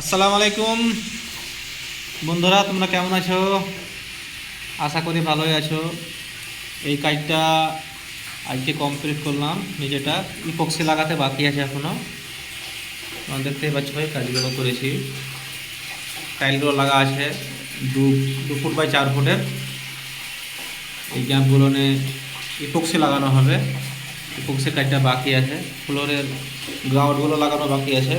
আসসালামু আলাইকুম। বন্ধুরা, তোমরা কেমন আছো? আশা করি ভালোই আছো। এই কাজটা আজকে কমপ্লিট করলাম নিজেটা। ইপক্সি লাগাতে বাকি আছে এখনও দেখতেই পাচ্ছ ভাই কাজগুলো করেছি। টাইলগুলো লাগা আছে দু দু ফুট বাই চার ফুটের। এই গ্যাপগুলো ইপক্সি লাগানো হবে। ইপক্সি কাজটা বাকি আছে। ফ্লোরের গ্রাউন্ডগুলো লাগানো বাকি আছে।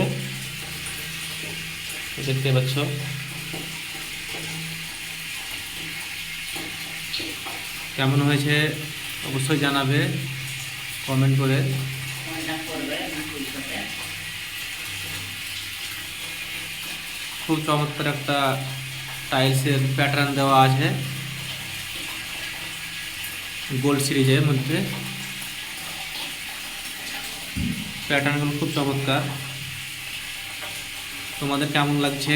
দেখতে পাচ্ছ। কেমন হয়েছে অবশ্যই জানাবে কমেন্ট করে। খুব চমৎকার একটা টাইলসের প্যাটার্ন দেওয়া আছে। গোল্ড সিরিজের মধ্যে। প্যাটার্নগুলো খুব চমৎকার। তোমাদের কেমন লাগছে?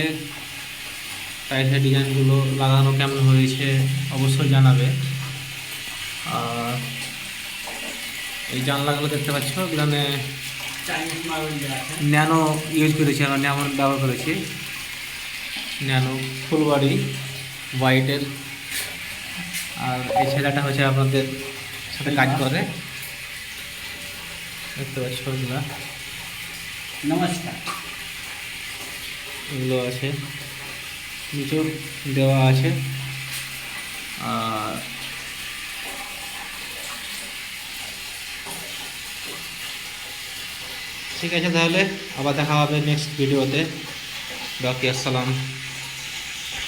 টাইলসের ডিজাইনগুলো লাগানো কেমন হয়েছে? অবশ্যই জানাবে। আর এই জানলাগুলো দেখতে পাচ্ছ? এখানে ন্যানো ইউজ করেছি আমরা ন্যানো ব্যবহার করেছি। ন্যানো ফুলবাড়ি হোয়াইটের আর এই ছেলেটা হচ্ছে আপনাদের সাথে কাজ করে। দেখতে পাচ্ছ নমস্কার। এগুলো আছে। নিচেও দেওয়া আছে। আর ঠিক আছে তাহলে, আবার দেখা হবে নেক্সট ভিডিওতে বাকি, আসসালাম।